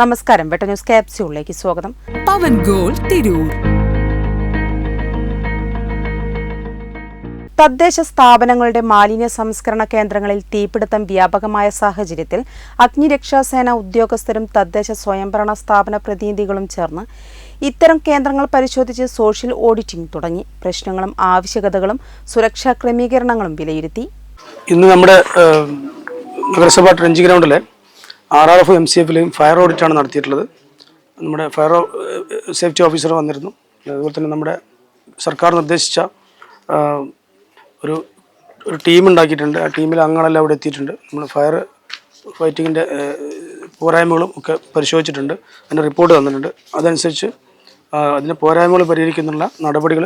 നമസ്കാരം. വെട്ട ന്യൂസ് ക്യാപ്സ്യൂളിലേക്ക് സ്വാഗതം. പവൻ ഗോൾ തിരൂർ. തദ്ദേശ സ്ഥാപനങ്ങളുടെ മാലിന്യ സംസ്കരണ കേന്ദ്രങ്ങളിൽ തീപിടുത്തം വ്യാപകമായ സാഹചര്യത്തിൽ അഗ്നിരക്ഷാസേന ഉദ്യോഗസ്ഥരും തദ്ദേശ സ്വയംഭരണ സ്ഥാപന പ്രതിനിധികളും ചേർന്ന് ഇത്തരം കേന്ദ്രങ്ങൾ പരിശോധിച്ച് സോഷ്യൽ ഓഡിറ്റിംഗ് തുടങ്ങി. പ്രശ്നങ്ങളും ആവശ്യകതകളും സുരക്ഷാ ക്രമീകരണങ്ങളും വിലയിരുത്തി. ഇന്ന് നമ്മുടെ നഗരസഭ trench ഗ്രൗണ്ടിലെ R R F M C എഫിലെയും fire ഓഡിറ്റാണ് നടത്തിയിട്ടുള്ളത്. നമ്മുടെ ഫയർ സേഫ്റ്റി ഓഫീസർ വന്നിരുന്നു. അതുപോലെ തന്നെ നമ്മുടെ സർക്കാർ നിർദ്ദേശിച്ച ഒരു ഒരു ടീം ഉണ്ടാക്കിയിട്ടുണ്ട്. ആ ടീമിൽ അംഗങ്ങളെല്ലാം അവിടെ എത്തിയിട്ടുണ്ട്. നമ്മൾ ഫയർ ഫൈറ്റിങ്ങിന്റെ പോരായ്മകളും ഒക്കെ പരിശോധിച്ചിട്ടുണ്ട്. അതിന്റെ റിപ്പോർട്ട് തന്നിട്ടുണ്ട്. അതനുസരിച്ച് അതിന്റെ പോരായ്മകൾ പരിഹരിക്കുന്നുള്ള നടപടികൾ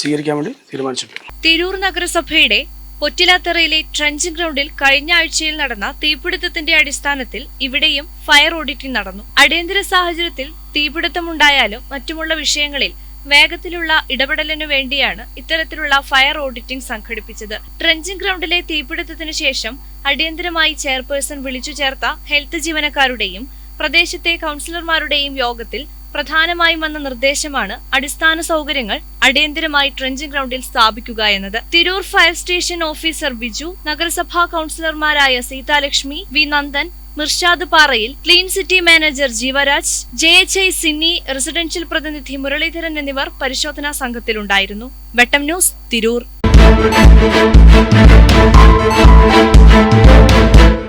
സ്വീകരിക്കാൻ വേണ്ടി തീരുമാനിച്ചിട്ടുണ്ട്. തിരൂർ നഗരസഭയുടെ പൊറ്റിലാത്തറയിലെ ട്രഞ്ചിംഗ് ഗ്രൗണ്ടിൽ കഴിഞ്ഞ ആഴ്ചയിൽ നടന്ന തീപിടുത്തത്തിന്റെ അടിസ്ഥാനത്തിൽ ഇവിടെയും ഫയർ ഓഡിറ്റിംഗ് നടന്നു. അടിയന്തര സാഹചര്യത്തിൽ തീപിടുത്തമുണ്ടായാലും മറ്റുമുള്ള വിഷയങ്ങളിൽ വേഗത്തിലുള്ള ഇടപെടലിനു വേണ്ടിയാണ് ഇത്തരത്തിലുള്ള ഫയർ ഓഡിറ്റിംഗ് സംഘടിപ്പിച്ചത്. ട്രഞ്ചിംഗ് ഗ്രൗണ്ടിലെ തീപിടുത്തത്തിന് ശേഷം അടിയന്തരമായി ചെയർപേഴ്സൺ വിളിച്ചു ചേർത്ത ഹെൽത്ത് ജീവനക്കാരുടെയും പ്രദേശത്തെ കൗൺസിലർമാരുടെയും യോഗത്തിൽ പ്രധാനമായും വന്ന നിർദ്ദേശമാണ് അടിസ്ഥാന സൗകര്യങ്ങൾ അടിയന്തരമായി ട്രെഞ്ചിങ് ഗ്രൗണ്ടിൽ സ്ഥാപിക്കുക എന്നത്. Tirur fire station officer Biju നഗരസഭാ കൌൺസിലർമാരായ Seethalakshmi V Nandan Mirshad Parayil clean city manager Jeevaraj J H I Sinni residential പ്രതിനിധി മുരളീധരൻ എന്നിവർ പരിശോധനാ സംഘത്തിലുണ്ടായിരുന്നു. വെട്ടം ന്യൂസ് തിരൂർ.